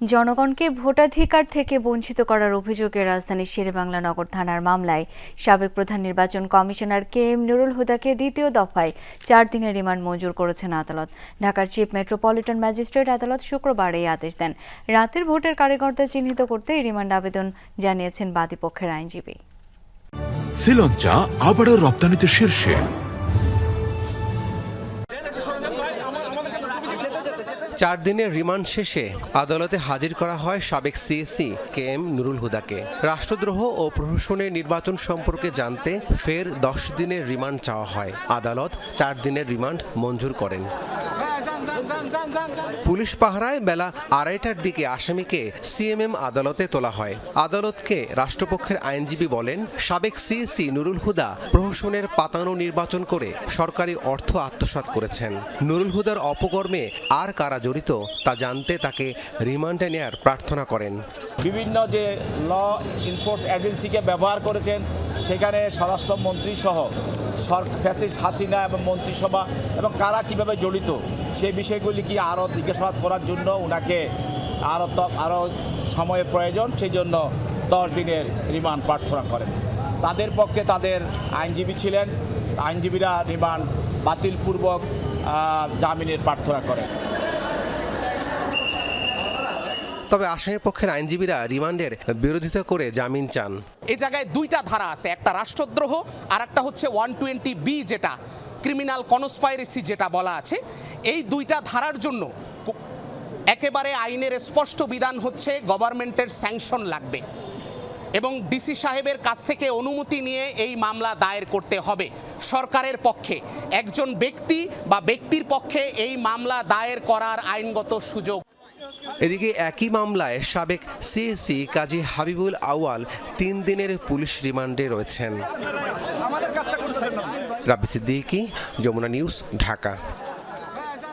জনগণকে ভোটাধিকার থেকে বঞ্চিত করার অভিযোগে রাজধানীর শেরেবাংলা নগর থানার মামলায় সাবেক প্রধান নির্বাচন কমিশনার কে এম নুরুল হুদাকে দ্বিতীয় দফায় চার দিনের রিমান্ড মঞ্জুর করেছেন আদালত। ঢাকার চিফ মেট্রোপলিটন ম্যাজিস্ট্রেট আদালত শুক্রবার এই আদেশ দেন। রাতের ভোটের কারিগরদের চিহ্নিত করতে এই রিমান্ড আবেদন জানিয়েছেন বাদীপক্ষের আইনজীবী। শ্রীলঞ্চা আবারও রপ্তানিতে শীর্ষে। চার দিনের রিমান্ড শেষে আদালতে হাজির করা হয় সাবেক সিএসি কে এম নুরুল হুদাকে। রাষ্ট্রদ্রোহ ও প্রশাসনের নির্বাচন সম্পর্কে জানতে ফের দশ দিনের রিমান্ড চাওয়া হয়। আদালত চার দিনের রিমান্ড মঞ্জুর করেন। পুলিশ পাহারায় বেলা আড়াইটার দিকে আসামিকে সিএমএম আদালতে তোলা হয়। আদালতকে রাষ্ট্রপক্ষের আইনজীবী বলেন সাবেক সিএসি নুরুল হুদা প্রহসনের পাতানো নির্বাচন করে সরকারি অর্থ আত্মসাৎ করেছেন। নুরুল হুদার অপকর্মে আর কারা জড়িত তা জানতে তাকে রিমান্ডে নেয়ার প্রার্থনা করেন। বিভিন্ন যে ল ইনফোর্স এজেন্সিকে ব্যবহার করেছেন সেখানে স্বরাষ্ট্রমন্ত্রী সহ ফ্যাসিস্ট হাসিনা এবং মন্ত্রিসভা এবং কারা কীভাবে জড়িত, সেই বিষয়গুলি কি আরও জিজ্ঞাসাবাদ করার জন্য ওনাকে আরও আরও সময়ের প্রয়োজন, সেই জন্য দশ দিনের রিমান্ড প্রার্থনা করেন। তাদের পক্ষে তাদের আইনজীবী ছিলেন, আইনজীবীরা রিমান্ড বাতিলপূর্বক জামিনের প্রার্থনা করেন। তবে আসামি পক্ষের আইনজীবীরা রিমান্ডের বিরোধিতা করে জামিন চান। এই জায়গায় দুইটা ধারা আছে, একটা রাষ্ট্রদ্রোহ আর একটা হচ্ছে ওয়ান টোয়েন্টি বি যেটা, ক্রিমিনাল কনস্পাইরেসি যেটা বলা আছে। এই দুইটা ধারার জন্য একেবারে আইনের স্পষ্ট বিধান হচ্ছে গভর্নমেন্টের স্যাংশন লাগবে। এবং ডিসি সাহেবের কাছ থেকে অনুমতি নিয়ে এই মামলা দায়ের করতে হবে সরকারের পক্ষে। একজন ব্যক্তি বা ব্যক্তির পক্ষে এই মামলা দায়ের করার আইনগত সুযোগ এদিকে একই মামলায় সাবেক সিএসি কাজী হাবিবুল আওয়াল তিন দিনের পুলিশ রিমান্ডে রয়েছেন। রাব্বি সিদ্দিকি যমুনা নিউজ ঢাকা।